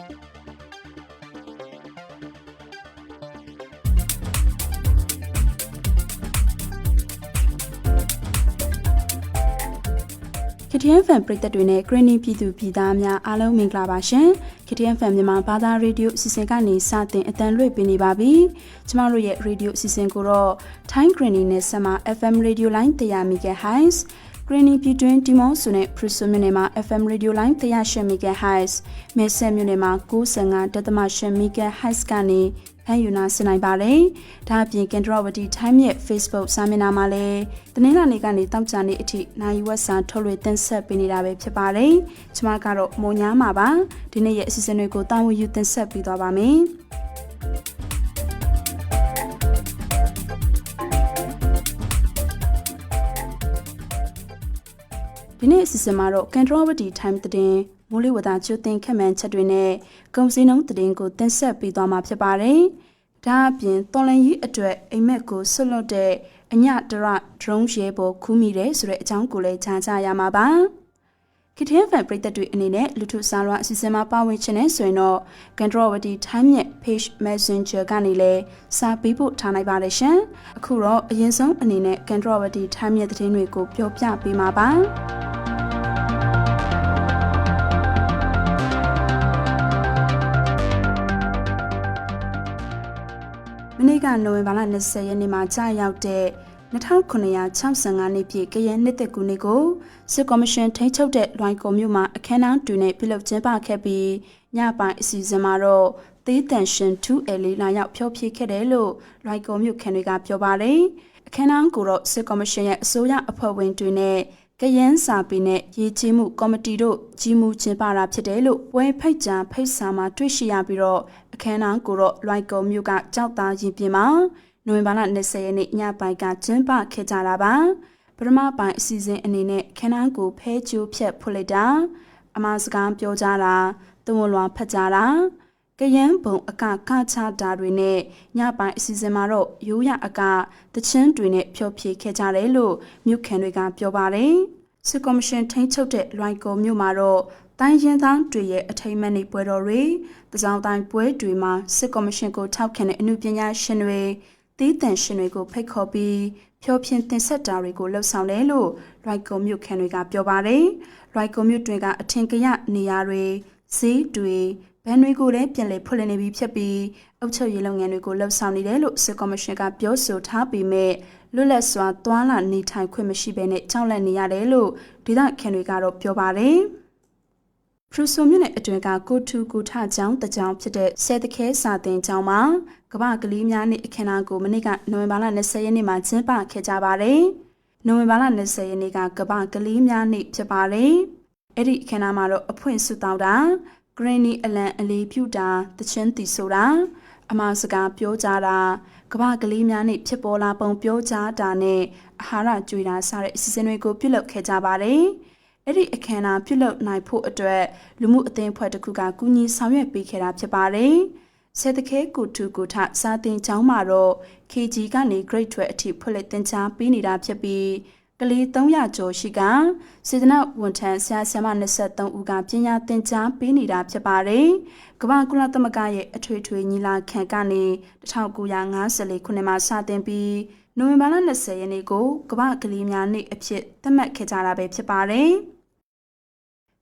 ခတီယန်ဖန်ပရိသတ်တွေနဲ့ဂရင်းနီပြည်သူပြည်သားများအားလုံးမင်္ဂလာပါရှင်ခတီယန်ဖန်မြန်မာဘာသာရေဒီယိုအစီအစဉ်ကနေစတင်အတန်လွှင့်ပေးနေပါပြီကျမတို့ရဲ့ရေဒီယိုအစီအစဉ်ကိုတော့ Time Green နဲ့ဆက်မ FM Radio Line 100 MHz Green ပြည်တွင်းဒီမော့ဆိုနဲ့ Priso မြို့နယ်မှာ FM Radio Line 100 MHz မဲဆက်မြို့နယ်မှာ95.8 MHz ကနေဖန်ယူနာဆင်နိုင်ပါတယ်။ဒါအပြင်ကန်ဒရဝတီ Time ရဲ့ Facebook စာမျက်နှာမှာလည်းတနင်္လာနေ့ကနေတောက်ကြနေ့အထိနိုင်ဝက်စာထုတ်လွှင့်တင်ဆက်ပေးနေတာပဲဖြစ်ပါတယ်။ကျွန်မကတော့မုံညာမှာပါ။ဒီနေ့ရဲ့အစီအစဉ်တွေကိုတာဝန်ယူတင်ဆက်ပေးသွားပါမယ်။ နေ့အစီအစဉ်မှာတော့ကန်ဒရဝတီ Time သတင်းမိုးလေဝသချိုးတင်ခက်မှန်ချက်တွေနဲ့ကုန်စည်နှုန်းသတင်းကိုတင်ဆက်ပေးသွားမှာဖြစ်ပါတယ်။ဒါအပြင်တော်လန်ကြီးအတွက်အိမ်မက်ကိုဆွတ်လွတ်တဲ့အညတရ drone ရဲပေါ်ခူးမိတယ်ဆိုတဲ့အကြောင်းကိုလည်းကြားကြရမှာပါ။ ခတင်းဖန်ပရိသတ်တွေအနေနဲ့လူထုစားလွှာအစီအစဉ်မှာပါဝင်ခြင်းနဲ့ဆိုရင်တော့ကန်ဒရဝတီ Time ရဲ့ page messenger ကနေလည်းစာပေးဖို့ထားနိုင်ပါတယ်ရှင်။အခုတော့အရင်ဆုံးအနေနဲ့ကန်ဒရဝတီ Time ရဲ့သတင်းတွေကိုပြောပြပေးမှာပါ။မနေ့ကနိုဝင်ဘာလ20ရက်နေ့မှာကြာရောက်တဲ့ 2965နှစ်ပြည့်ကရန်နှစ်သက်ကူနေ့ကိုစစ်ကော်မရှင်ထိန်းချုပ်တဲ့လွိုင်ကော်မြို့မှာအခမ်းအနားတူနဲ့ပြုလုပ်ကျင်းပခဲ့ပြီးညပိုင်းအစီအစဉ်မှာတော့သေးတန်ရှင် 2L လာရောက်ဖျော်ဖြေခဲ့တယ်လို့လွိုင်ကော်မြို့ခံတွေကပြောပါတယ်အခမ်းအနားကိုတော့စစ်ကော်မရှင်ရဲ့အစိုးရအဖွဲ့ဝင်တွေနဲ့ကရန်စာပေနဲ့ရည်ကြီးမှုကော်မတီတို့ကြီးမှုကျင်းပတာဖြစ်တယ်လို့ပွဲဖိတ်ကြားဖိတ်စာမှာတွေ့ရှိရပြီးတော့အခမ်းအနားကိုတော့လွိုင်ကော်မြို့ကကြောက်သားရင်ပြင်မှာ နိုဝင်ဘာလ20ရက်နေ့ညပိုင်းကကျင်းပခဲ့ကြတာပါပထမပိုင်းအစီအစဉ်အနေနဲ့ခန်းန်းကိုဖဲကျိုးဖြတ်ဖွင့်လိုက်တာအမှားစကားပြောကြတာသွန်လွှာဖတ်ကြတာကယန်းဘုံအကခချတာတွေနဲ့ညပိုင်းအစီအစဉ်မှာတော့ရိုးရအကတချင်းတွေနဲ့ဖျော်ဖြေခဲ့ကြတယ်လို့မြို့ခံတွေကပြောပါတယ်စစ်ကော်မရှင်ထိန်းချုပ်တဲ့လွိုင်ကော်မြို့မှာတော့တိုင်းရင်းသားတွေရဲ့အထိမ်းအမှတ်နေပွဲတော်တွေတစောင်းတိုင်းပွဲတွေမှာစစ်ကော်မရှင်ကိုထောက်ခံတဲ့အမှုပညာရှင်တွေ သီးသန့်ရှင်တွေကိုဖိတ်ခေါ်ပြီးဖြောပြတင်ဆက်တာတွေကိုလှုပ်ဆောင်တယ်လို့ရိုက်ကွန်မြို့ခံတွေကပြောပါတယ်။ရိုက်ကွန်မြို့တွေကအထင်ကရနေရာတွေဈေးတွေဘန်တွေကိုလည်းပြန်လည်ဖွင့်လှစ်နေပြီးဖြစ်ပြီးအုပ်ချုပ်ရေးလုပ်ငန်းတွေကိုလှုပ်ဆောင်နေတယ်လို့စစ်ကော်မရှင်ကပြောဆိုထားပေမဲ့လွတ်လပ်စွာသွားလာနေထိုင်ခွင့်မရှိဘဲနဲ့ကြောက်လန့်နေရတယ်လို့ဒေသခံတွေကတော့ပြောပါတယ်။ ဖရူဆိုမြို့နယ်အတွင်းကကိုထူကိုထကျောင်းတကျောင်းဖြစ်တဲ့ဆဲတခဲစာတင်ကျောင်းမှာကမ္ဘာကလေးများနေ့အခမ်းအနားကိုမနေ့ကနိုဝင်ဘာလ20ရက်နေ့မှာကျင်းပခဲ့ကြပါတယ်။နိုဝင်ဘာလ20ရက်နေ့ကကမ္ဘာကလေးများနေ့ဖြစ်ပါတယ်။အဲ့ဒီအခမ်းအနားမှာတော့အဖွင့်ဆုတောင်းတာဂရင်းနီအလံအလေးပြုတာတချင်းတီဆိုတာအမှားစကားပြောကြတာကမ္ဘာကလေးများနေ့ဖြစ်ပေါ်လာပုံပြောကြတာနဲ့အာဟာရကြွေတာစတဲ့အစီအစဉ်တွေကိုပြုလုပ်ခဲ့ကြပါတယ်။ အဲ့ဒီအခမ်းအနားပြုလုပ်နိုင်ဖို့အတွက်လူမှုအသင်းအဖွဲ့တစ်ခုကကူညီဆောင်ရွက်ပေးခဲ့တာဖြစ်ပါတယ်။ဆယ်တခဲကိုတူကိုထစာတင်ကျောင်းမှာတော့ KG ကနေ grade 12အထိဖွင့်လှစ်သင်ကြားပေးနေတာဖြစ်ပြီးကလေး300ကျော်ရှိကစေတနာဝန်ထမ်းဆရာဆရာမ23ဦးကပညာသင်ကြားပေးနေတာဖြစ်ပါတယ်။ကမ္ဘာကုလသမဂ္ဂရဲ့အထွေထွေညီလာခံကနေ1954ခုနှစ်မှာစတင်ပြီးနိုဝင်ဘာလ20ရက်နေ့ကိုကမ္ဘာကလေးများနေ့အဖြစ်သတ်မှတ်ခဲ့ကြတာပဲဖြစ်ပါတယ်။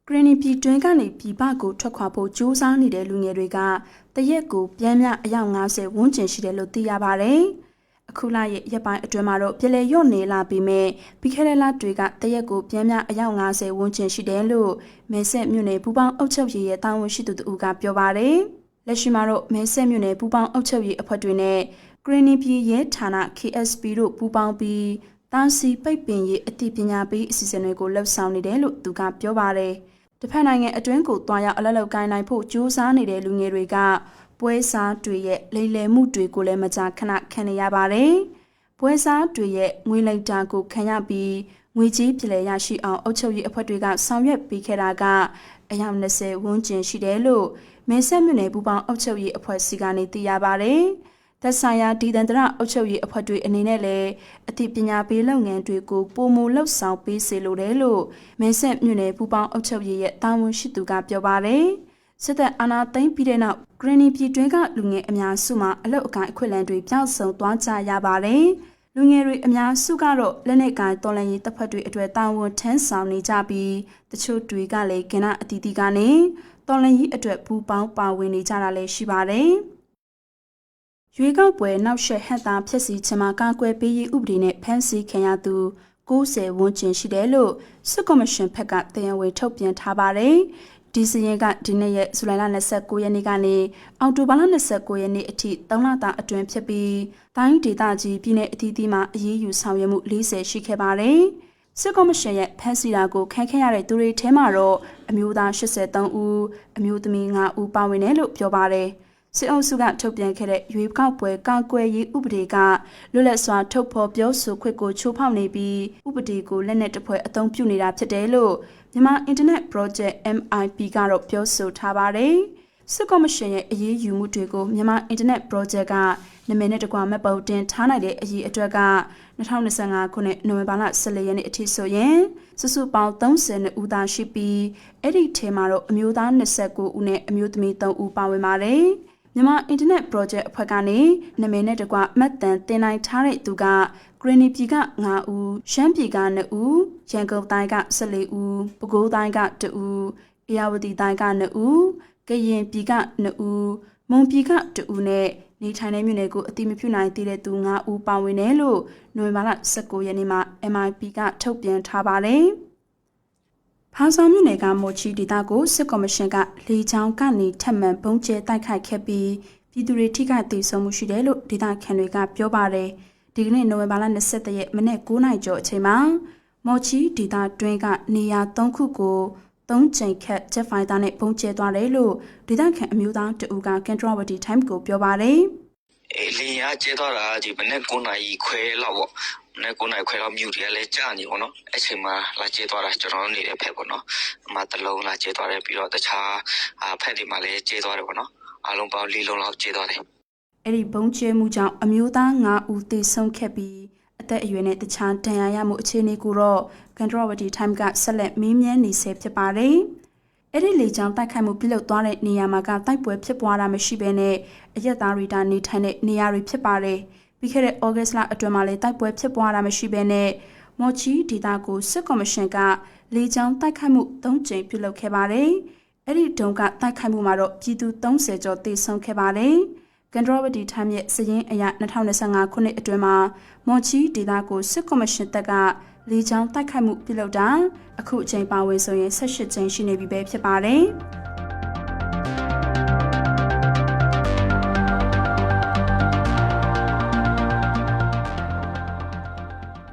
ဂရနီပြည်တွင်းကနေပြည်ပကိုထွက်ခွာဖို့ကြိုးစားနေတဲ့လူငယ်တွေကတရက်ကိုပြန်မြအယောက်90ဝန်းကျင်ရှိတယ်လို့သိရပါတယ်။အခုလရဲ့ရက်ပိုင်းအတွင်းမှာတော့ပြည်လေရော့နေလာပြီးမဲ့ပြီးခဲ့တဲ့လတွေကတရက်ကိုပြန်မြအယောက်90ဝန်းကျင်ရှိတယ်လို့မဲဆက်မြို့နယ်ပူပေါင်းအုပ်ချုပ်ရေးရဲ့တာဝန်ရှိသူတို့ကပြောပါတယ်။လက်ရှိမှာတော့မဲဆက်မြို့နယ်ပူပေါင်းအုပ်ချုပ်ရေးအဖွဲ့တွေနဲ့ဂရနီပြည်ရဲ့ဌာန KSP တို့ပူးပေါင်းပြီးတာစီပိတ်ပင်ရေးအသိပညာပေးအစီအစဉ်တွေကိုလှုပ်ဆောင်နေတယ်လို့သူကပြောပါတယ်။ တစ်ဖက်နိုင်ငံအတွင်းကိုတွားရောက်အလက်လောက်ကိုင်းနိုင်ဖို့ကြိုးစားနေတဲ့လူငယ်တွေကပွဲစားတွေရဲ့လိမ်လည်မှုတွေကိုလည်းမကြာခဏခံနေရပါတယ်။ပွဲစားတွေရဲ့ငွေလိမ်တာကိုခံရပြီးငွေကြီးပြည်လဲရရှိအောင်အုပ်ချုပ်ရေးအဖွဲ့တွေကဆောင်ရွက်ပေးခဲ့တာကအယောက်20ဝန်းကျင်ရှိတယ်လို့မဲဆက်မြို့နယ်ပူပေါင်းအုပ်ချုပ်ရေးအဖွဲ့စီကနေသိရပါတယ်။ သက်ဆိုင်ရာဒီဒန္တရအုပ်ချုပ်ရေးအဖွဲ့တွေအနေနဲ့လည်းအသိပညာပေးလုပ်ငန်းတွေကိုပုံမူလှုပ်ဆောင်ပေးစေလိုတယ်လို့မင်းဆက်မြို့နယ်ပူပေါင်းအုပ်ချုပ်ရေးရဲ့တာဝန်ရှိသူကပြောပါတယ်စစ်တပ်အာဏာသိမ်းပြီးတဲ့နောက်ဂရင်းနီပြည်တွင်းကလူငယ်အများစုမှာအလုတ်အကိုင်အခွင့်အလမ်းတွေပြောင်းဆုံသွားကြရပါတယ်။လူငယ်တွေအများစုကတော့လက်နက်ကိုင်တော်လှန်ရေးတပ်ဖွဲ့တွေအတွေ့တာဝန်ထမ်းဆောင်နေကြပြီးတချို့တွေကလည်းကဏ္ဍအသီးသီးကနေတော်လှန်ရေးအတွက်ပူပေါင်းပါဝင်နေကြတာလည်းရှိပါတယ်။ ရွေးကောက်ပွဲနောက်ဆက်ဟက်တာဖြစ်စီချင်မှာကာကွယ်ပေးရေးဥပဒေနဲ့ဖမ်းဆီးခံရသူ90ဝန်းကျင်ရှိတယ်လို့စစ်ကော်မရှင်ဘက်ကတရားဝင်ထုတ်ပြန်ထားပါတယ်။ဒီစီရင်ကဒီနေ့ရဲ့ဇူလိုင်လ29ရက်နေ့ကနေအောက်တိုဘာလ29ရက်နေ့အထိ3လတာအတွင်းဖြစ်ပြီးတိုင်းဒေသကြီးပြည်내အသီးသီးမှာအရေးယူဆောင်ရွက်မှု40ရှိခဲ့ပါတယ်။စစ်ကော်မရှင်ရဲ့ဖမ်းဆီးတာကိုခံခဲ့ရတဲ့သူတွေထဲမှာတော့အမျိုးသား83ဦးအမျိုးသမီး9ဦးပါဝင်တယ်လို့ပြောပါတယ်။ စစ်အုပ်စုကထုတ်ပြန်ခဲ့တဲ့ရွေးကောက်ပွဲကောက်ကွယ်ရေးဥပဒေကလွတ်လပ်စွာထုတ်ဖော်ပြောဆိုခွင့်ကိုချိုးဖောက်နေပြီးဥပဒေကိုလက်နက်တပွဲအသုံးပြုနေတာဖြစ်တယ်လို့မြန်မာ Internet Project MIP ကတော့ပြောဆိုထားပါတယ်။စစ်ကော်မရှင်ရဲ့အရေးယူမှုတွေကိုမြန်မာ Internet Project ကနာမည်နဲ့တကွမှတ်ပုံတင်ထားနိုင်တဲ့အရေးအတွက်က2025ခုနှစ်နိုဝင်ဘာလ14ရက်နေ့အထိဆိုရင်စုစုပေါင်း32ဦးသာရှိပြီးအဲ့ဒီထဲမှာတော့အမျိုးသား29ဦးနဲ့အမျိုးသမီး3ဦးပါဝင်ပါတယ်။ မြန်မာ Internet Project အဖွဲ့ကနေနာမည်နဲ့တကွမှတ်တမ်းတင်နိုင်ထားတဲ့သူကဂရနီပြည်က9ဦးရှမ်းပြည်က2ဦးရန်ကုန်တိုင်းက14ဦးပဲခူးတိုင်းက2ဦးအေရဝတီတိုင်းက2ဦးကရင်ပြည်က2ဦးမွန်ပြည်က2ဦးနဲ့နေထိုင်တဲ့မြို့နယ်ကိုအတိမပြုနိုင်သေးတဲ့သူ9ဦးပါဝင်တယ်လို့နိုဝင်ဘာလ19ရက်နေ့မှာ MIP ကထုတ်ပြန်ထားပါတယ်။ ဖာဆောင်မြို့နယ်ကမိုချီဒေသကိုစစ်ကော်မရှင်ကလေချောင်းကနေထပ်မံပုံကျဲတိုက်ခိုက်ခဲ့ပြီးပြည်သူတွေထိခိုက်ဒေဆုံးမှုရှိတယ်လို့ဒေသခံတွေကပြောပါတယ်ဒီကနေ့နိုဝင်ဘာလ23ရက်မနေ့9နာရီကျော်အချိန်မှာမော်ချီဒေသတွင်းကနေရာ3ခုကိုသုံးချိန်ခက်ဂျက်ဖိုင်တာနဲ့ပုံကျဲသွားတယ်လို့ဒေသခံအမျိုးသားတအူကကန်ထရဝတီ time ကိုပြောပါတယ်အဲလင်းရကျဲသွားတာဒီမနေ့9နာရီခွဲလောက်ပေါ့ နဲ့ကိုနိုင်ခွဲတော့မြူတွေကလည်းကြာနေပေါ့နော်အချိန်မှာ လာကျဲသွားတာ ကျွန်တော်နေတဲ့ဖက်ပေါ့နော်အမတလုံးလာကျဲသွားတယ် ပြီးတော့ တခြားဖက်တွေမှာလည်းကျဲသွားတယ်ပေါ့နော်အလုံးပေါင်း ၄ လုံးလောက်ကျဲသွားတယ် အဲ့ဒီဘုံကျဲမှုကြောင့် အမျိုးသား9ဦးသေဆုံးခဲ့ပြီး အသက်အရွယ်နဲ့ တခြားဒဏ်ရာရမှု အခြေအနေကိုတော့ ကန်ထရဝတီ time က ဆက်လက်မင်းမြန်းနေဆဲ ဖြစ်ပါတယ် အဲ့ဒီလေကြောင်းတိုက်ခိုက်မှု ပြုလုပ်သွားတဲ့နေရာမှာက တိုက်ပွဲဖြစ်ပွားတာမရှိဘဲနဲ့အရက်သားတွေတာနေထိုင်တဲ့နေရာတွေ ဖြစ်ပါတယ်။ ပြီးခဲ့တဲ့ဩဂတ်လအတွင်းမှာလည်းတိုက်ပွဲဖြစ်ပွားတာမရှိဘဲနဲ့မော်ချီဒေတာကိုစစ်ကော်မရှင်ကလေကြောင်းတိုက်ခိုက်မှု၃ကြိမ်ပြုလုပ်ခဲ့ပါတယ်။အဲ့ဒီတုန်းကတိုက်ခိုက်မှုမှာတော့ပြည်သူ30ကျော်သေဆုံးခဲ့ပါတယ်။ကန်ဒရဝတီထိုင်းရဲ့စည်ရင်းအရ2025ခုနှစ်အတွင်းမှာမော်ချီဒေတာကိုစစ်ကော်မရှင်တပ်ကလေကြောင်းတိုက်ခိုက်မှုပြုလုပ်တာအခုအချိန်ပါဝင်ဆိုရင်18ကြိမ်ရှိနေပြီပဲဖြစ်ပါတယ်။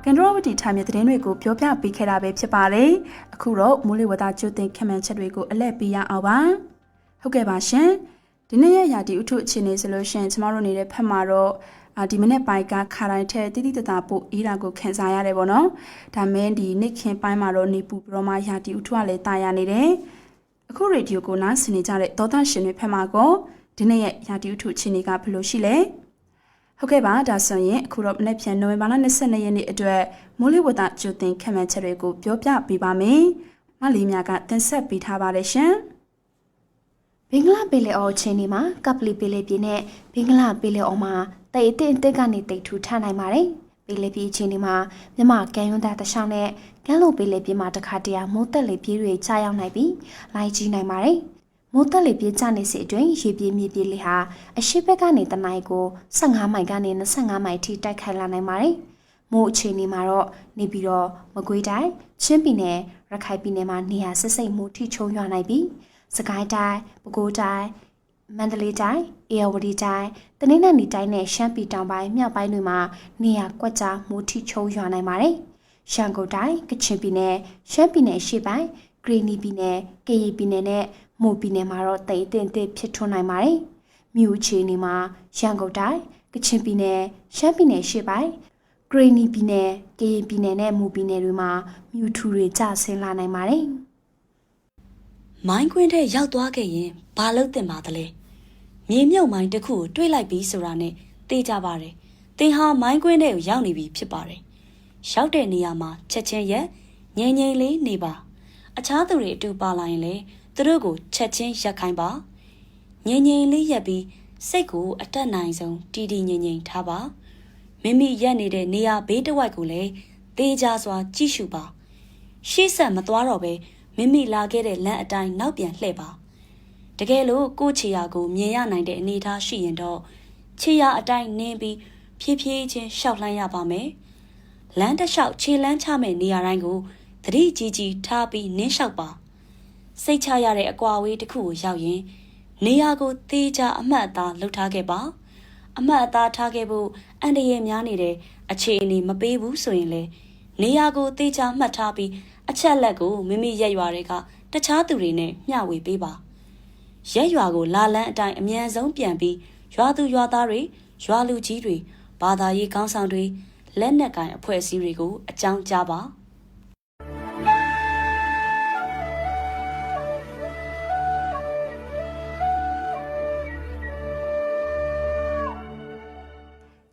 ကန်ဒရဝတီထိုင်မြေသတင်းတွေကိုပြောပြပေးခဲ့တာပဲဖြစ်ပါတယ်။အခုတော့မိုးလေဝသကြိုတင်ခန့်မှန်းချက်တွေကိုအလဲပေးရအောင်ပါ။ဟုတ်ကဲ့ပါရှင်။ဒီနေ့ရရာဒီဥထုအခြေအနေဆိုလို့ရှင်ကျမတို့နေတဲ့ဖက်မှာတော့အာဒီမနေ့ပိုင်းကခါတိုင်းထဲတိတိတသားပို့အေးတာကိုခန်းစားရတယ်ပေါ့နော်။ဒါမင်းဒီနေ့ခင်ပိုင်းမှာတော့နေပူပရောမရာဒီဥထုကလည်းတာယာနေတယ်။အခုရေဒီယိုကိုနားဆင်နေကြတဲ့သောသားရှင်တွေဖက်မှာကောဒီနေ့ရဲ့ရာဒီဥထုအခြေအနေကဘယ်လိုရှိလဲ။ ဟုတ်ကဲ့ပါဒါဆိုရင်အခုတော့မနေ့ပြန်နိုဝင်ဘာလ22ရက်နေ့အတွက်မိုးလေဝသကြိုတင်ခန့်မှန်းချက်တွေကိုပြောပြပေးပါမယ်။မလီမြကတင်ဆက်ပေးထားပါတယ်ရှင်။ဘင်္ဂလားပင်လယ်အော်ချင်းဒီမှာကပလီပင်လယ်ပြင်နဲ့ဘင်္ဂလားပင်လယ်အော်မှာတိတ်အစ်အစ်ကနေတိတ်ထူထနိုင်ပါတယ်။ပင်လယ်ပြင်ချင်းဒီမှာမြမကန်ယွန်းသားတခြားနဲ့ကမ်းလွန်ပင်လယ်ပြင်မှာတခါတရမိုးတက်လေပြေးတွေကြားရောက်နိုင်ပြီးလိုက်ကြီးနိုင်ပါတယ်။ မိုးတက်လေပြင်းကျနေစီအတွင်းရေပြေးမြေပြေးလေဟာအရှိဘက်ကနေတနိုက်ကို15မိုင်ကနေ25မိုင်ထိတိုက်ခိုက်လာနိုင်ပါတယ်။မိုးအခြေအနေမှာတော့နေပြီးတော့မကွေးတိုင်းချင်းပြည်နယ်ရခိုင်ပြည်နယ်မှာနေရာဆစ်စိတ်မိုးထိချုံရွာနိုင်ပြီးစကိုင်းတိုင်းပဲခူးတိုင်းမန္တလေးတိုင်းအေရဝတီတိုင်းတနင်္လာရီတိုင်းနဲ့ရှမ်းပြည်တောင်ပိုင်းမြောက်ပိုင်းတွေမှာနေရာကွက်ကြားမိုးထိချုံရွာနိုင်ပါတယ်။ရှမ်းကုတ်တိုင်းကချင်ပြည်နယ်ရှမ်းပြည်နယ်ရှေ့ပိုင်း ဂရီနီပြည်နယ်ကရီပြည်နယ်နဲ့မို့ပြည်နယ်မှာတော့တိတ်တင်တစ်ဖြစ်ထွန်းနိုင်ပါတယ်။မြို့အခြေအနေမှာရန်ကုန်တိုင်းကချင်ပြည်နယ်ရှမ်းပြည်နယ်ရှေ့ပိုင်းဂရိနီပြည်နယ်ကရင်ပြည်နယ်နဲ့မူပြည်နယ်တွေမှာမြို့ထူတွေကျဆင်းလာနိုင်ပါတယ်။မိုင်းကွင်းထဲရောက်သွားခဲ့ရင်ဘာလို့တင်ပါသလဲ။မြေမြုပ်မိုင်းတစ်ခုကိုတွေးလိုက်ပြီးဆိုတာနဲ့သိကြပါတယ်။သင်ဟာမိုင်းကွင်းထဲကိုရောက်နေပြီဖြစ်ပါတယ်။ရောက်တဲ့နေရာမှာချက်ချင်းရက်ငြိမ်ငြိမ်လေးနေပါ။ အခြားသူတွေအတူပါလာရင်လည်းသူတို့ကိုချက်ချင်းရက်ခိုင်းပါငြိမ်ငြိမ်လေးရက်ပြီးစိတ်ကိုအတက်နိုင်ဆုံးတည်တည်ငြိမ်ငြိမ်ထားပါမိမိရက်နေတဲ့နေရာဘေးတစ်ဝိုက်ကိုလည်းသေးကြစွာကြည့်ရှုပါရှေ့ဆက်မသွားတော့ပဲမိမိလာခဲ့တဲ့လမ်းအတိုင်းနောက်ပြန်လှည့်ပါတကယ်လို့ကိုယ့်ခြေရာကိုမြင်ရနိုင်တဲ့အနေအထားရှိရင်တော့ခြေရာအတိုင်းနင်းပြီးဖြည်းဖြည်းချင်းရှောက်လှမ်းရပါမယ်လမ်းတစ်လျှောက်ခြေလမ်းချမဲ့နေရာတိုင်းကို သတိကြီးကြီးထားပြီးနင်းလျှောက်ပါစိတ်ချရတဲ့အကွာအဝေးတစ်ခုကိုရောက်ရင် နေရာကိုသေးချာအမှတ်အသားလှုပ်ထားခဲ့ပါ အမှတ်အသားထားခဲ့ဖို့အန်တရယ်များနေတဲ့အခြေအနေမပေးဘူးဆိုရင်လေနေရာကိုသေးချာမှတ်ထားပြီးအချက်လက်ကိုမိမိရက်ရွာတွေကတခြားသူတွေနဲ့မျှဝေပေးပါရက်ရွာကိုလာလန်းအတိုင်းအမြန်ဆုံးပြန်ပြီးရွာသူရွာသားတွေရွာလူကြီးတွေဘာသာရေးခေါင်းဆောင်တွေလက်နက်ကင်အဖွဲ့အစည်းတွေကိုအကြောင်းကြားပါ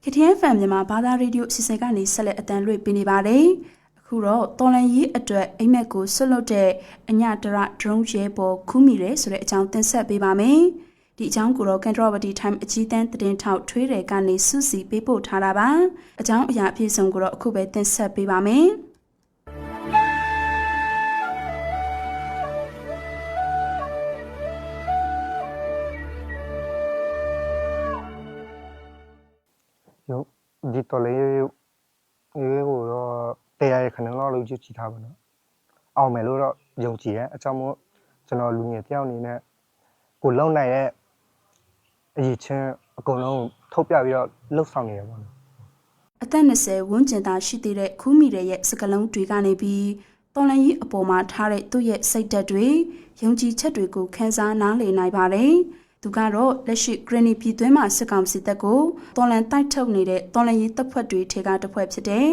ကတိယဖန်မြန်မာဘာသာရေဒီယိုအစီအစဉ်ကနေဆက်လက်အတန်းလွှင့်ပေးနေပါတယ်။အခုတော့တော်လန်ရေးအတွက်အိမ်မက်ကိုဆွတ်လွတ်တဲ့အညတရဒရုန်းရဲပေါ်ခူးမိတယ်ဆိုတဲ့အကြောင်းတင်ဆက်ပေးပါမယ်။ဒီအကြောင်းကိုတော့ကန်ထရဝတီ time အကြီးတန်းသတင်းထောက်ထွေးတယ်ကနေစုစည်းပေးပို့ထားတာပါ။အကြောင်းအရာအပြည့်စုံကိုတော့အခုပဲတင်ဆက်ပေးပါမယ်။ ပ်ဒီတော်လေးရေးကိုတော့တရားရခဏလောက်လို့ကြည့်ကြည့်ထားပါတော့အောင်မယ်လို့တော့ယုံကြည်ရဲ့အကြောင်းမို့ကျွန်တော်လူငယ်တယောက်အနေနဲ့ကိုလုံနိုင်ရဲ့အရေးချင်းအကုန်လုံးထုတ်ပြပြီးတော့လှုပ်ဆောင်နေရပါတော့အသက်20ဝန်းကျင်သာရှိသေးတဲ့ခူးမီတဲ့ရဲ့စကလုံးတွေကနေပြီးတော်လန်ကြီးအပေါ်မှာထားတဲ့သူ့ရဲ့စိတ်ဓာတ်တွေယုံကြည်ချက်တွေကိုခန်းစားနားလည်နိုင်ပါတယ်။ သူကတော့လက်ရှိဂရနီပြည်သွင်းမှာစစ်ကောင်စီတပ်ကိုတော်လန်တိုက်ထုတ်နေတဲ့တော်လန်ရေးတပ်ဖွဲ့တွေထဲကတစ်ဖွဲ့ဖြစ်တဲ့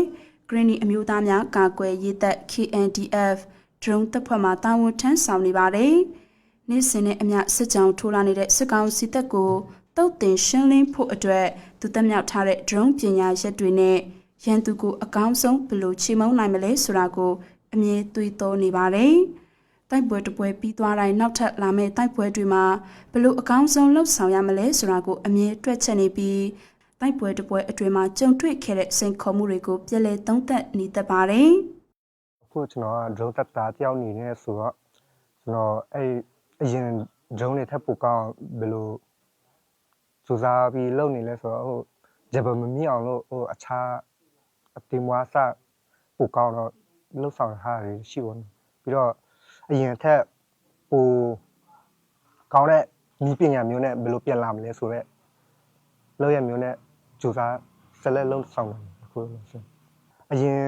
ဂရနီအမျိုးသားများကာကွယ်ရေးတပ် KNDF drone တပ်ဖွဲ့မှတာဝန်ထမ်းဆောင်နေပါတယ်။နေ့စဉ်နဲ့အမျှစစ်ကြောင်းထိုးလာနေတဲ့စစ်ကောင်စီတပ်ကိုတုတ်တင်ရှင်းလင်းဖို့အတွက်သူတက်မြောက်ထားတဲ့ drone ပညာရက်တွေနဲ့ရန်သူကိုအကောင်းဆုံးဘယ်လိုချေမှုန်းနိုင်မလဲဆိုတာကိုအမြဲတွေးတောနေပါတယ်။ တိုက်ပွဲတစ်ပွဲပြီးသွားတိုင်းနောက်ထပ်လာမယ့်တိုက်ပွဲတွေမှာဘယ်လိုအကောင်းဆုံးလှုပ်ဆောင်ရမလဲဆိုတာကိုအမြဲတွက်ချက်နေပြီးတိုက်ပွဲတစ်ပွဲအတွင်းမှာကြုံတွေ့ခဲ့တဲ့စိန်ခေါ်မှုတွေကိုပြည်လဲသုံးသပ်နေတတ်ပါတယ်။အခုကျွန်တော်က drone တက်တာတယောက်အနေနဲ့ဆိုတော့ကျွန်တော်အဲ့အရင် drone တွေထပ်ပိုကောင်းဘယ်လိုစူးစမ်းပြီးလုပ်နေလဲဆိုတော့ဟိုဂျပန်မမြင်အောင်လို့ဟိုအခြားအတင်မွားစပိုကောင်းတော့လှုပ်ဆောင်ထားရရှိပါဘူးပြီးတော့ အရင်ထက်ပိုကောင်းတဲ့ဤပညာမျိုးနဲ့ဘယ်လိုပြန်လာမလဲဆိုတော့လောက်ရမျိုးနဲ့စူးစမ်းဆက်လက်လှုပ်ဆောင်တယ်အခုလို့ဆိုအရင်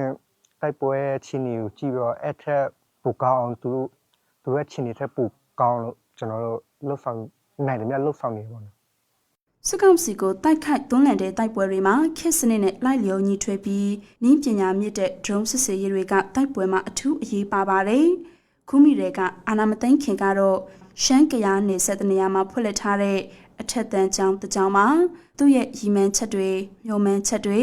တိုက်ပွဲချင်းတွေကိုကြည့်ပြီးတော့အဲ့ထက်ပိုကောင်းအောင်သူတို့သူတို့ရဲ့ချင်းတွေထက်ပိုကောင်းလို့ကျွန်တော်တို့လှုပ်ဆောင်နိုင်တယ်မြတ်လှုပ်ဆောင်နေပါတော့စစ်ကောင်စီကိုတိုက်ခိုက်သွန်းလန်တဲ့တိုက်ပွဲတွေမှာခစ်စနစ်နဲ့လိုက်လျောညီထွေပြီးနင်းပညာမြင့်တဲ့ drone စစ်စေးရေးတွေကတိုက်ပွဲမှာအထူးအရေးပါပါတယ်။ ခုမီတွေကအာနာမသိန်းခင်ကတော့ရှမ်းကရနေဆက်တဲ့နေရာမှာဖွင့်လှစ်ထားတဲ့အထက်တန်းကျောင်းတစ်ကျောင်းမှာသူ့ရဲ့ရီမန်းချက်တွေမျောမှန်းချက်တွေ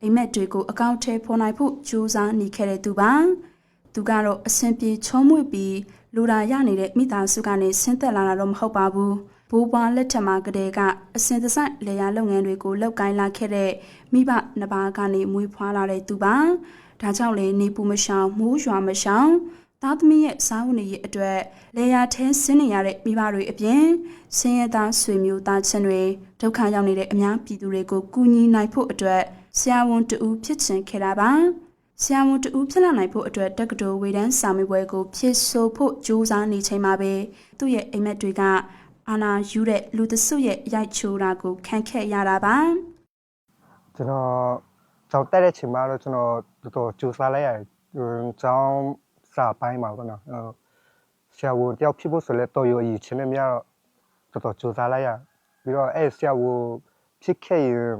အိမ်မက်တွေကိုအကောင့်ထဲဖော်နိုင်ဖို့ကြိုးစားနေခဲ့တဲ့သူပါ။သူကတော့အဆင်ပြေချောမွေ့ပြီးလူတာရနေတဲ့မိသားစုကနေဆင်းသက်လာတာတော့မဟုတ်ပါဘူး။ဘိုးဘွားလက်ထက်မှာကလေးကအစင်တစိုက်လေယာလုပ်ငန်းတွေကိုလုပ်ကိုင်းလာခဲ့တဲ့မိဘနှစ်ပါးကနေမွေးဖွားလာတဲ့သူပါ။ဒါကြောင့်လေနေပူမရှောင်မိုးရွာမရှောင် သားသမီးရဲ့စားဝတ်နေရေးအတွက်လေယာထဲဆင်းနေရတဲ့မိဘတွေအပြင်ဆင်းရဲသားဆွေမျိုးသားချင်းတွေဒုက္ခရောက်နေတဲ့အများပြည်သူတွေကိုကူညီနိုင်ဖို့အတွက်ဆရာဝန်တူဖြစ်ချင်ခဲ့တာပါ။ဆရာဝန်တူဖြစ်လာနိုင်ဖို့အတွက်တက္ကသိုလ်ဝေဒန်းစာမေးပွဲကိုဖြည့်ဆို့ဖို့ကြိုးစားနေချိန်မှာပဲသူ့ရဲ့အိမ်မက်တွေကအာနာယူတဲ့လူသစုရဲ့ရိုက်ချိုးတာကိုခံခဲ့ရတာပါကျွန်တော်ကျောင်းတက်တဲ့ချိန်မှာတော့ကျွန်တော်တော်တော်ကြိုးစားလိုက်ရတယ်ကျောင်း စာပိုင်းမှာပေါ့နော်ဟိုဆရာဝန်တယောက်ဖြစ်ဖို့ဆိုလဲတော်ရည်ချင်းနဲ့များတော့တော်တော်ကြိုးစားလိုက်ရပြီးတော့အဲ့ဆရာဝန်ဖြစ်ခဲ့ရင်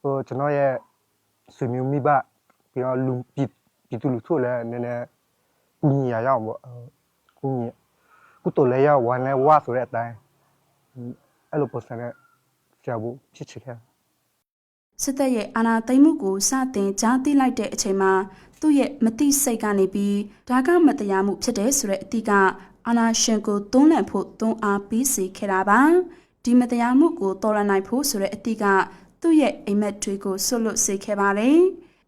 ဟိုကျွန်တော်ရဲ့ဆွေမျိုးမိဘပြီးတော့လူပြည်ပြည်သူလူထုလည်းနည်းနည်းကူညီရအောင်ပေါ့ကူညီကုတော်လည်းရဝမ်းလည်းဝါဆိုတဲ့အတိုင်းအဲ့လိုပုံစံနဲ့ဆရာဝန်ဖြစ်ချင်ခဲ့ စစ်တပ်ရဲ့အာဏာသိမ်းမှုကိုစတင်ကြားသိလိုက်တဲ့အချိန်မှာသူ့ရဲ့မတိစိတ်ကနေပြီးဒါကမတရားမှုဖြစ်တယ်ဆိုတဲ့အသည့်ကအာဏာရှင်ကိုတွန်းလှန်ဖို့တွန်းအားပေးစေခဲ့တာပါဒီမတရားမှုကိုတော်လှန်နိုင်ဖို့ဆိုတဲ့အသည့်ကသူ့ရဲ့အိမ်မက်တွေကိုဆွတ်လွတ်စေခဲ့ပါတယ်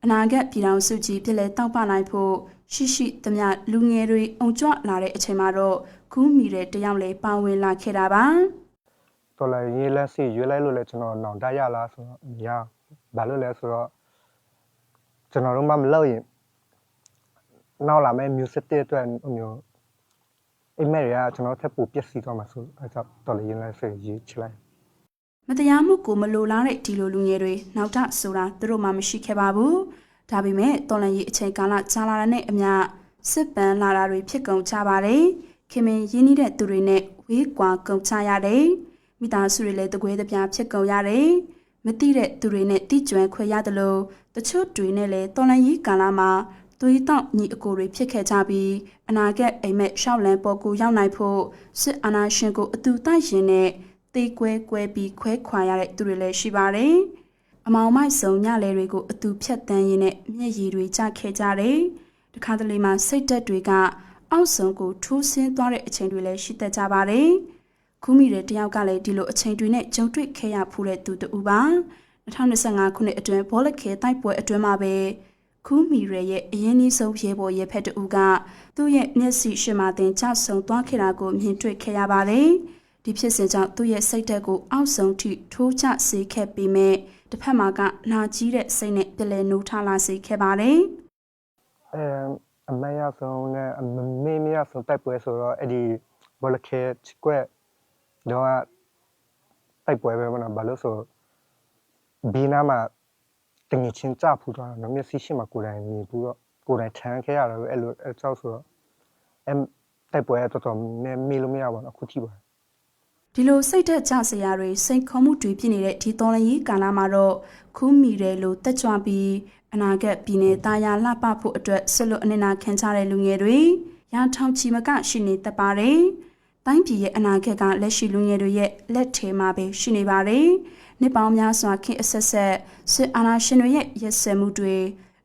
အနာဂတ်ပြည်ထောင်စုကြီးပြည်လဲတောက်ပနိုင်ဖို့ရှိရှိသမျှလူငယ်တွေအုံကြွလာတဲ့အချိန်မှာတော့ခူးမီတဲ့တယောက်လည်းပါဝင်လာခဲ့တာပါတော်လည်းရေးလက်စီရွေးလိုက်လို့လည်းကျွန်တော်နောင်တရလားဆိုတော့မရဘာ လို့လဲဆိုတော့ကျွန်တော်တို့မှမလုပ်ရင်နောက်လာမယ့်မျိုးစစ်တဲ့အတွက်ဟိုမျိုးအိမ်မက်တွေကကျွန်တော်ထပ်ပိုပျက်စီးသွားမှာဆိုအဲကြောင့်တော်လည်းရေးလက်စီရေးချလိုက်မတရားမှုကိုမလိုလားတဲ့ဒီလိုလူငယ်တွေနောက်ထပ်ဆိုတာသူတို့မှမရှိခဲ့ပါဘူး။ဒါပေမဲ့တော်လန်ကြီးအချိန်ကာလကြာလာတဲ့နဲ့အမျှစစ်ပန်းလာတာတွေဖြစ်ကုန်ကြပါတယ်။ခင်မင်ရင်းနှီးတဲ့သူတွေနဲ့ဝေးကွာကုန်ချရတယ်။မိသားစုတွေလည်းတကွဲတပြားဖြစ်ကုန်ရတယ်။ မသိတဲ့သူတွေနဲ့တိကျွမ်းခွဲရတယ်လို့တချို့တွေနဲ့လည်းတော်လန်ကြီးကာလမှာသွေးတောက်ညီအကိုတွေဖြစ်ခဲ့ကြပြီးအနာဂတ်အိမ်မက်ရှောက်လန်းပေါ်ကိုရောက်နိုင်ဖို့စစ်အာဏာရှင်ကိုအတူတိုက်ရင်နဲ့တေးကွဲကွဲပြီးခွဲခွာရတဲ့သူတွေလည်းရှိပါတယ်။အမောင်မိုက်ဆုံးညလဲတွေကိုအတူဖြတ်တန်းရင်းနဲ့မျက်ရည်တွေကျခဲ့ကြတယ်။တခါတလေမှစိတ်သက်တွေကအောက်ဆုံးကိုထိုးဆင်းသွားတဲ့အချိန်တွေလည်းရှိတတ်ကြပါတယ်။ ခုမိတဲ့တယောက်ကလည်းဒီလိုအချိန်တွေနဲ့ကြုံတွေ့ခဲ့ရဖူးတဲ့သူတူပါ။2025ခုနှစ်အတွင်းဘောလခဲတိုက်ပွဲအတွင်းမှာပဲခူးမီရဲရဲ့အရင်နှီးဆုံးရဲဘော်ရဲဖက်တူကသူ့ရဲ့မျက်စိရှင်မာတင်ကြဆုံသွားခဲ့တာကိုမြင်တွေ့ခဲ့ရပါတယ်။ဒီဖြစ်စဉ်ကြောင့်သူ့ရဲ့စိတ်ဓာတ်ကိုအောက်ဆုံးထိထိုးကျစေခဲ့ပြီးမြဲတစ်ဖက်မှာကနာကြီးတဲ့စိတ်နဲ့ပြလဲနိုးထလာစေခဲ့ပါတယ်အဲအမေရဆုံးနဲ့အမေမရဆုံးတိုက်ပွဲဆိုတော့အဲ့ဒီဘောလခဲချကွက် တော့တိုက်ပွဲပဲမနော်ဘာလို့ဆိုဘီနာမှာတငယ်ချင်းကြဖူးသွားတော့မျက်စိရှိမှကိုယ်တိုင်မြင်ပြီးတော့ကိုယ်တိုင်ထမ်းခဲ့ရတယ်အဲ့လိုအဲ့ကြောက်ဆိုတော့အဲတိုက်ပွဲတော်တော်မေးလို့မရပါဘူးအခုထိပါ။ဒီလိုစိတ်ဓာတ်ကျစရာတွေစိတ်ခေါ်မှုတွေဖြစ်နေတဲ့ဒီတော်လန်ကြီးကာလမှာတော့ခူးမီရဲလို့တက်ကြွပြီးအနာဂတ်ပြည်နယ်သားယာလှပဖို့အတွက်ဆွလွတ်အနစ်နာခံကြတဲ့လူငယ်တွေရာထောင်ချီမကရှိနေတတ်ပါတယ်။ တိုင်းပြည်ရဲ့အနာဂတ်ကလက်ရှိလူငယ်တွေရဲ့လက်ထဲမှာပဲရှိနေပါတယ်။နှစ်ပေါင်းများစွာခင်အဆက်ဆက်စစ်အာဏာရှင်တွေရဲ့ရက်စက်မှုတွေ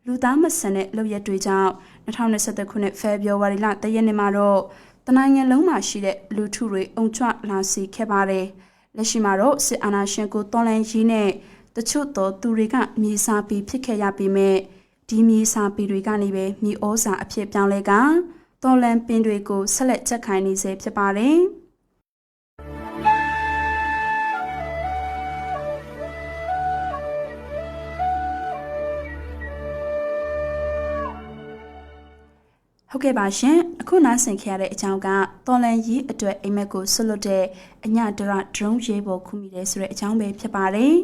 လူသားမဆန်တဲ့လုပ်ရက်တွေကြောင့်2023ခုနှစ်ဖေဖော်ဝါရီလတရက်နေ့မှာတော့တနိုင်ငံလုံးမှာရှိတဲ့လူထုတွေအုံချလာစေခဲ့ပါတယ်။လက်ရှိမှာတော့စစ်အာဏာရှင်ကိုတော်လှန်ရေးနဲ့တချို့သောသူတွေကမြေစာပီဖြစ်ခဲ့ရပေမဲ့ဒီမြေစာပီတွေကနေပဲမြေဩဇာအဖြစ်ပြောင်းလဲက တော်လန်ပင်တွေကိုဆက်လက်ချက်ခိုင်းနေစေဖြစ်ပါတယ်။ဟုတ်ကဲ့ပါရှင်အခုနားဆင်ခဲ့ရတဲ့အကြောင်းကတော်လန်ရေးအတွက်အိမ်မက်ကိုဆွတ်လွတ်တဲ့အညဒရဒရုန်းရေးပေါ်ခုမိတယ်ဆိုတဲ့အကြောင်းပဲဖြစ်ပါတယ်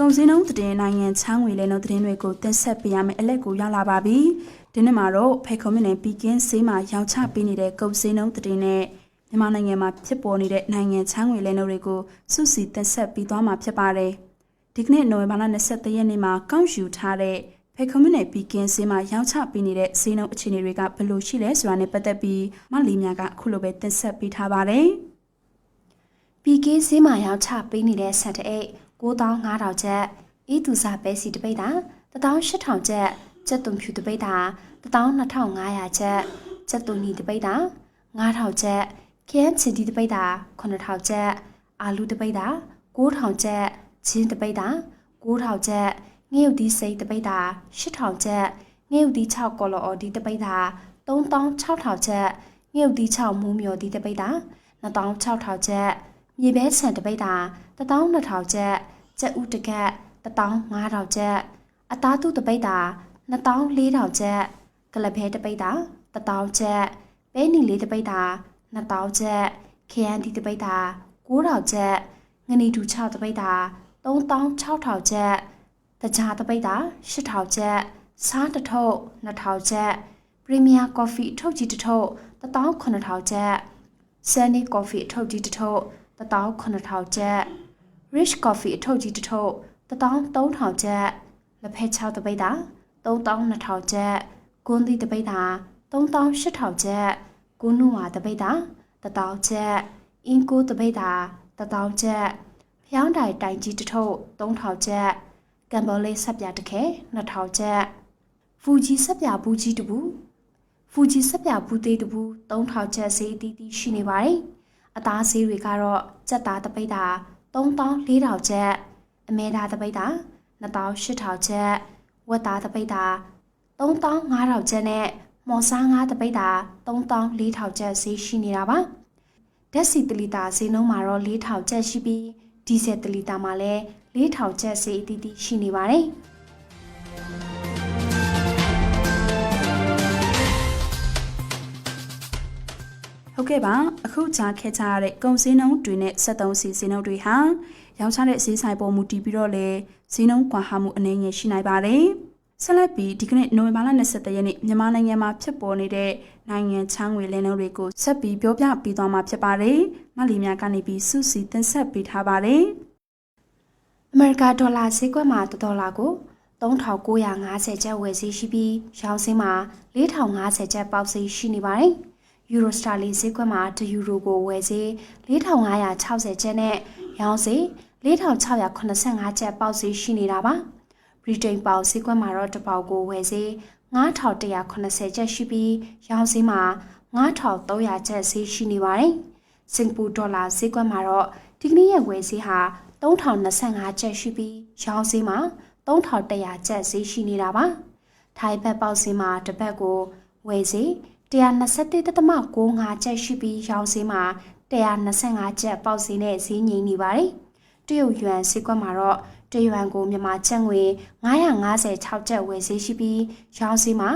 ကုန်စည်နှုန်းသတင်းနိုင်ငံချောင်းဝေလဲနှုန်းသတင်းတွေကိုတင်ဆက်ပေးရမယ်အလက်ကိုရောက်လာပါပြီဒီနေ့မှာတော့ဖေခုံမြင့်နယ်ပီကင်းဆေးမှာရောင်းချပေးနေတဲ့ကုန်စည်နှုန်းသတင်းနဲ့မြန်မာနိုင်ငံမှာဖြစ်ပေါ်နေတဲ့နိုင်ငံချောင်းဝေလဲနှုန်းတွေကိုစုစည်းတင်ဆက်ပေးသွားမှာဖြစ်ပါတယ်ဒီကနေ့နိုဝင်ဘာလ23ရက်နေ့မှာကောက်ယူထားတဲ့ဖေခုံမြင့်နယ်ပီကင်းဆေးမှာရောင်းချပေးနေတဲ့ဈေးနှုန်းအခြေအနေတွေကဘယ်လိုရှိလဲဆိုတာနဲ့ပတ်သက်ပြီးမလီမြကအခုလိုပဲတင်ဆက်ပေးထားပါတယ် PK ဈေးမှာရောက်ချပေးနေတဲ့ဆက်တအိတ် 9500ကျပ်အေးသူစာပဲစီတပိတ်တာ18000ကျပ်ကျက်သွန်ဖြူတပိတ်တာ12500ကျပ်ကျက်သွန်နီတပိတ်တာ9000ကျပ်ခရမ်းချီတီတပိတ်တာ9000ကျပ်အာလူတပိတ်တာ9000ကျပ်ချင်းတပိတ်တာ9000ကျပ်ငှက်ဥဒီစိတ်တပိတ်တာ8000ကျပ်ငှက်ဥဒီ6ကော်လော်အော်ဒီတပိတ်တာ36000ကျပ်ငှက်ဥဒီ6မူးမြော်ဒီတပိတ်တာ26000ကျပ် မြေပဲဆန်တပိတ်တာ12000ကျပ်ကျက်ဥတကက်15000ကျပ်အသားသူတပိတ်တာ2400ကျပ်ကလဖဲတပိတ်တာ1000ကျပ်ပဲနီလေးတပိတ်တာ2000ကျပ်ခရမ်းဒီတပိတ်တာ9000ကျပ်ငနီတူ6တပိတ်တာ36000ကျပ်တကြားတပိတ်တာ8000ကျပ်စားတထုပ်2000ကျပ်ပရီးမီယာကော်ဖီထုတ်ကြီးတထုပ်18000ကျပ်ဆန်နီကော်ဖီထုတ်ကြီးတထုပ် 18000ကျပ် rich coffee အထုပ်ကြီးတစ်ထုပ်13000ကျပ်လက်ဖက်6တပိတ်တာ32000ကျပ်ကွန်းသီးတပိတ်တာ3800ကျပ်ကုနုဝါတပိတ်တာ1000ကျပ်အင်းကိုတပိတ်တာ1000ကျပ်ဖျောင်းတိုင်တိုင်ကြီးတစ်ထုပ်3000ကျပ်ကံဘောလေးဆက်ပြတစ်ခဲ2000ကျပ်ဖူဂျီဆက်ပြဘူးကြီးတပူဖူဂျီဆက်ပြဘူးသေးတပူ3000ကျပ်ဈေးအသီးသီးရှိနေပါတယ် အသားဈေးတွေကတော့ကြက်သားတပိတ်တာ3400ကျပ်အမဲသားတပိတ်တာ2800ကျပ်ဝက်သားတပိတ်တာ3500ကျပ်နဲ့မော်ဆားငါးတပိတ်တာ3400ကျပ်ဈေးရှိနေတာပါဓာတ်ဆီတလီတာဈေးနှုန်းမှာတော့4000ကျပ်ရှိပြီးဒီဇယ်တလီတာမှာလည်း4000ကျပ်ဈေးအသီးသီးရှိနေပါတယ် ဟုတ်ကဲ့ပါအခုကြားခဲ့ကြရတဲ့ကုန်စည်နှုန်းတွေနဲ့73စီစည်နှုန်းတွေဟာရောင်းချတဲ့ဈေးဆိုင်ပေါ်မူတည်ပြီးတော့လေဈေးနှုန်းကွာဟမှုအနေငယ်ရှိနိုင်ပါတယ်ဆက်လက်ပြီးဒီကနေ့နိုဝင်ဘာလ23ရက်နေ့မြန်မာနိုင်ငံမှာဖြစ်ပေါ်နေတဲ့နိုင်ငံချောင်းငွေလင်းနှုန်းတွေကိုဆက်ပြီးပြောပြပေးသွားမှာဖြစ်ပါတယ်မလီများကနေပြီးစုစည်းတင်ဆက်ပေးထားပါတယ်အမေရိကဒေါ်လာဈေးကွက်မှာတစ်ဒေါ်လာကို3950ကျပ်ဝယ်ဈေးရှိပြီးရောင်းစင်းမှာ4050ကျပ်ပေါက်ဈေးရှိနေပါတယ်။ ယူရိုစတာလီဈေးကွက်မှာ1ယူရိုကိုဝယ်ဈေး4560ကျပ်နဲ့ရောင်းဈေး4685ကျပ်ပေါက်ဈေးရှိနေတာပါ။ဗြိတိန်ပေါင်ဈေးကွက်မှာတော့တစ်ပေါက်ကိုဝယ်ဈေး9180ကျပ်ရှိပြီးရောင်းဈေးမှာ9300ကျပ်ဈေးရှိနေပါတယ်။စင်ကာပူဒေါ်လာဈေးကွက်မှာတော့ဒီကနေ့ရဲ့ဝယ်ဈေးဟာ3025ကျပ်ရှိပြီးရောင်းဈေးမှာ3100ကျပ်ဈေးရှိနေတာပါ။ထိုင်းဘက်ပေါက်ဈေးမှာတစ်ပတ်ကိုဝယ်ဈေး 121.65ကျပ်ရှိပြီးရောင်းဈေးမှာ125ကျပ်ပေါက်ဈေးနဲ့ဈေးငြိမ်နေပါတယ်။တရုတ်ယွမ်ဈေးကွက်မှာတော့တယွမ်ကိုမြန်မာကျပ်ငွေ956ကျပ်ဝယ်ဈေးရှိပြီးရောင်းဈေးမှာ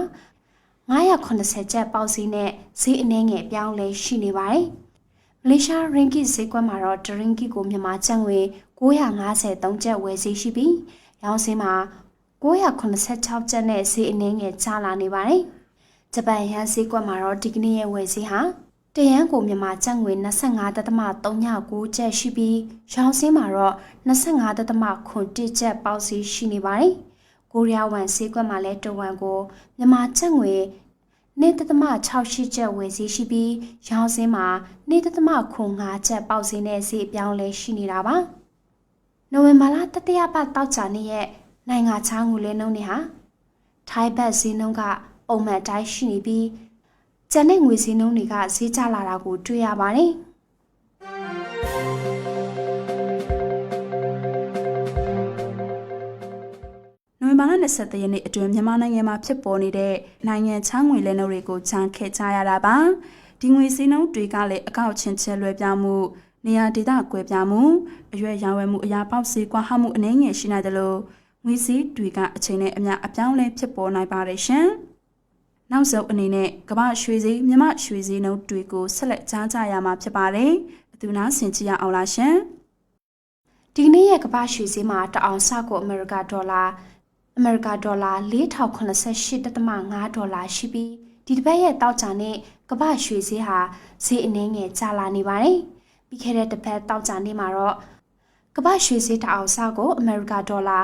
980ကျပ်ပေါက်ဈေးနဲ့ဈေးအနည်းငယ်ပြောင်းလဲရှိနေပါတယ်။မလေးရှားရင်းဂစ်ဈေးကွက်မှာတော့ဒရင်းဂစ်ကိုမြန်မာကျပ်ငွေ953ကျပ်ဝယ်ဈေးရှိပြီးရောင်းဈေးမှာ986ကျပ်နဲ့ဈေးအနည်းငယ်ကျလာနေပါတယ်။ ဂျပန်ယန်ဈေးကွက်မှာတော့ဒီကနေ့ရဲ့ဝယ်ဈေးဟာတရန်ကိုမြန်မာကျပ်ငွေ25.39ကျပ်ရှိပြီးရောင်းဈေးမှာတော့25.1ကျပ်ပေါက်ဈေးရှိနေပါတယ်။ကိုရီးယားဝမ်ဈေးကွက်မှာလည်းတဝမ်ကိုမြန်မာကျပ်ငွေ1.68ကျပ်ဝယ်ဈေးရှိပြီးရောင်းဈေးမှာ1.95ကျပ်ပေါက်ဈေးနဲ့ဈေးအပြောင်းလဲရှိနေတာပါ။နိုဝင်ဘာလတတိယပတ်တောက်ကြနေ့ရဲ့နိုင်ငံချောင်းငွေလဲနှုန်းတွေဟာထိုင်းဘတ်ဈေးနှုန်းက ပုံမှန်တိုင်းရှိနေပြီးကျန်တဲ့ငွေဈေးနှုန်းတွေကဈေးကျလာတာကိုတွေ့ရပါတယ်။နိုဝင်ဘာလ23ရက်နေ့အတွင်းမြန်မာနိုင်ငံမှာဖြစ်ပေါ်နေတဲ့နိုင်ငံချောင်းငွေလဲနှုန်းတွေကိုကြားခဲ့ကြရတာပါဒီငွေစည်းနှုန်းတွေကလည်းအကောက်ချင်းချဲလွှဲပြောင်းမှုနေရာဒေသကွဲပြားမှုအရွယ်ရောင်းဝယ်မှုအရာပေါက်စီးကွာဟမှုအနေငယ်ရှိနိုင်တယ်လို့ငွေစည်းတွေကအချိန်နဲ့အမျှအပြောင်းလဲဖြစ်ပေါ်နိုင်ပါတယ်ရှင် နောက်ဆုံးအနေနဲ့ကမ္ဘာရွှေစည်းမြမရွှေစည်းနှုန်းတွေကိုဆက်လက်ကြားကြရမှာဖြစ်ပါတယ်အတူနာဆင်ကြရအောင်လားရှင်ဒီနေ့ရဲ့ကမ္ဘာရွှေဈေးမှာတအောင်စကိုအမေရိကဒေါ်လာအမေရိကဒေါ်လာ4088.5ဒေါ်လာရှိပြီးဒီတစ်ပတ်ရဲ့တောက်ကြနေ့ကမ္ဘာရွှေဈေးဟာဈေးအနည်းငယ်ကျလာနေပါတယ်။ပြီးခဲ့တဲ့တစ်ပတ်တောက်ကြနေ့မှာတော့ကမ္ဘာရွှေဈေးတအောင်စကိုအမေရိကဒေါ်လာ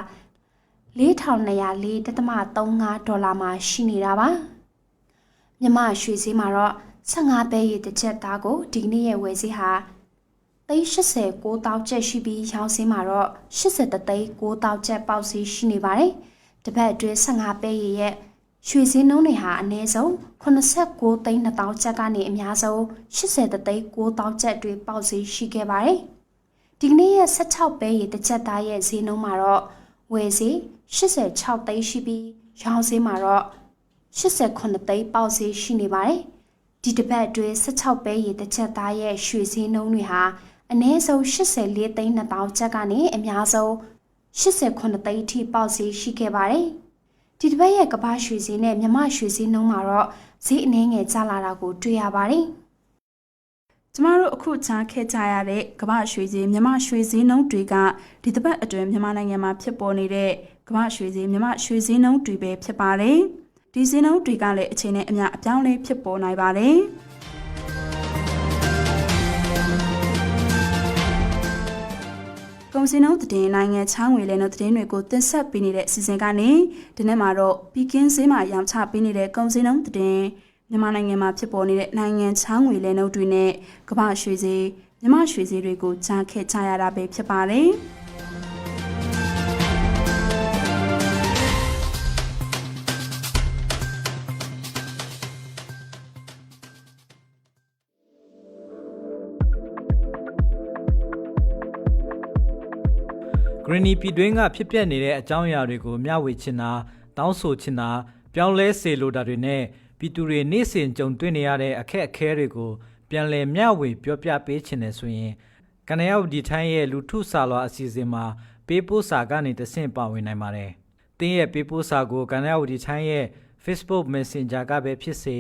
4204.35ဒေါ်လာမှာရှိနေတာပါ။ မြမရွှေဈေးမှာတော့15ပဲရည်တစ်ချက်သားကိုဒီနေ့ရဲ့ဝယ်ဈေးဟာသိန်း80 9000ကျပ်ရှိပြီးရောင်းစင်းမှာတော့80သိန်း9000ကျပ်ပေါက်ဈေးရှိနေပါတယ်။တစ်ပတ်အတွင်း15ပဲရည်ရဲ့ရွှေစင်းနှုန်းတွေဟာအနည်းဆုံး89သိန်း2000ကျပ်ကနေအများဆုံး80သိန်း9000ကျပ်တွေပေါက်ဈေးရှိခဲ့ပါတယ်။ဒီကနေ့ရဲ့16ပဲရည်တစ်ချက်သားရဲ့ဈေးနှုန်းမှာတော့ဝယ်ဈေး86သိန်းရှိပြီးရောင်းဈေးမှာတော့ 89သိန်းပေါက်ဈေးရှိနေပါတယ်။ဒီတစ်ပတ်အတွင်း16ပဲရည်တစ်ချက်သားရဲ့ရွှေစည်းနှုန်းတွေဟာအနည်းဆုံး84သိန်း2000ကျပ်ကနေအများဆုံး89သိန်းအထိပေါက်ဈေးရှိခဲ့ပါတယ်။ဒီတစ်ပတ်ရဲ့ကမ္ဘာရွှေစည်းနဲ့မြမရွှေစည်းနှုန်းမှာတော့ဈေးအနည်းငယ်ကျလာတာကိုတွေ့ရပါတယ်။ကျမတို့အခုချားခဲ့ကြရတဲ့ကမ္ဘာရွှေစည်းမြမရွှေစည်းနှုန်းတွေကဒီတစ်ပတ်အတွင်းမြန်မာနိုင်ငံမှာဖြစ်ပေါ်နေတဲ့ကမ္ဘာရွှေစည်းမြမရွှေစည်းနှုန်းတွေပဲဖြစ်ပါတယ်။ ဒီစည်းနှုန်းတွေကလည်းအချိန်နဲ့အမျှအပြောင်းလဲဖြစ်ပေါ်နိုင်ပါတယ်။ကကုန်စည်နှုန်းသတင်းနိုင်ငံချောင်းငွေလဲနှုန်းသတင်းတွေကိုတင်ဆက်ပေးနေတဲ့စီစဉ်ကနေဒီနေ့မှာတော့ပီကင်းဈေးမှာရောင်းချပေးနေတဲ့ကုန်စည်နှုန်းသတင်းမြန်မာနိုင်ငံမှာဖြစ်ပေါ်နေတဲ့နိုင်ငံချောင်းငွေလဲနှုန်းတွေနဲ့ကမ္ဘာရွှေဈေးမြန်မာရွှေဈေးတွေကိုကြားခဲ့ကြရတာပဲဖြစ်ပါတယ်။ ဂရနီပြည်တွင်းကဖြစ်ပျက်နေတဲ့အကြောင်းအရာတွေကိုမျှဝေချင်တာတောင်းဆိုချင်တာပြောင်းလဲစေလိုတာတွေနဲ့ပြည်သူတွေနေ့စဉ်ကြုံတွေ့နေရတဲ့အခက်အခဲတွေကိုပြန်လည်မျှဝေပြောပြပေးချင်တယ်ဆိုရင်ကနယောက်ဒီထိုင်းရဲ့လူထုစာလွာအစီအစဉ်မှာပေးပို့စာကနေတဆင့်ပါဝင်နိုင်ပါတယ်။တင်းရဲ့ပေးပို့စာကိုကနယောက်ဒီထိုင်းရဲ့ Facebook Messenger ကပဲဖြစ်စေ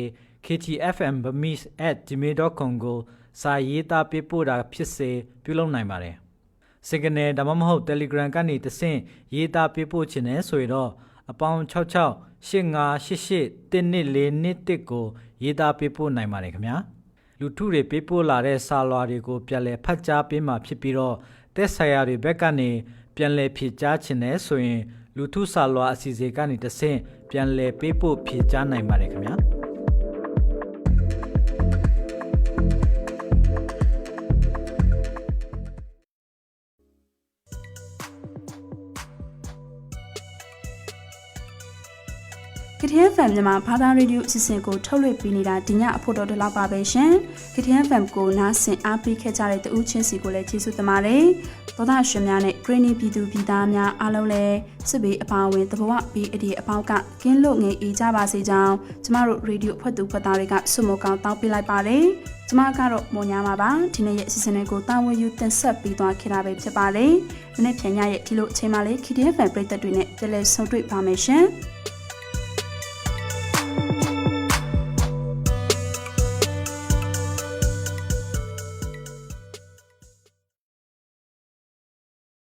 ktfmbamis@gmail.com ကိုစာရေးသားပေးပို့တာဖြစ်စေပြုလုပ်နိုင်ပါတယ်။ Signal ဒါမှမဟုတ် Telegram ကနေတဆင့်ရေးသားပေးပို့ခြင်းနဲ့ဆိုရင်တော့အပေါင်း66 8588 1241ကိုရေးသားပေးပို့နိုင်ပါတယ်ခင်ဗျာလူထုတွေပေးပို့လာတဲ့စာလွှာတွေကိုပြန်လည်ဖတ်ကြားပေးမှာဖြစ်ပြီးတော့တက်ဆိုင်ရာတွေဘက်ကနေပြန်လည်ဖြည့်ကြားခြင်းနဲ့ဆိုရင် လူထုစာလွှာအစီအစဉ်ကနေတဆင့်ပြန်လည်ပေးပို့ဖြည့်ကြားနိုင်ပါတယ်ခင်ဗျာ ကထင်းဖမ်မြန်မာဘာသာရေဒီယိုအစီအစဉ်ကိုထုတ်လွှင့်ပေးနေတာဒီညအဖို့တော်တလောက်ပါပဲရှင်ကထင်းဖမ်ကိုနားဆင်အားပေးခဲ့ကြတဲ့တူးချင်းစီကိုလည်းကျေးဇူးတင်ပါတယ်သောသားရှင်များနဲ့ဂရင်းနီပြည်သူပြည်သားများအားလုံးလည်းစစ်ဘေးအပါအဝင်တဘဝဘေးအဒီအပေါက်ကကင်းလို့ငြိမ်အေးကြပါစေကြောင်းကျမတို့ရေဒီယိုဖွဲ့သူဖွဲ့သားတွေကဆုမကောင်းတောင်းပေးလိုက်ပါတယ်ကျမကတော့မွန်ညာပါပါဒီနေ့ရဲ့အစီအစဉ်လေးကိုတာဝန်ယူတင်ဆက်ပေးသွားခဲ့တာပဲဖြစ်ပါတယ်မနေ့ပြန်ညရဲ့ဒီလိုအချိန်မှလေး KTFM ပြည်သက်တွေနဲ့ကြည့်လဲဆုံတွေ့ပါမယ်ရှင်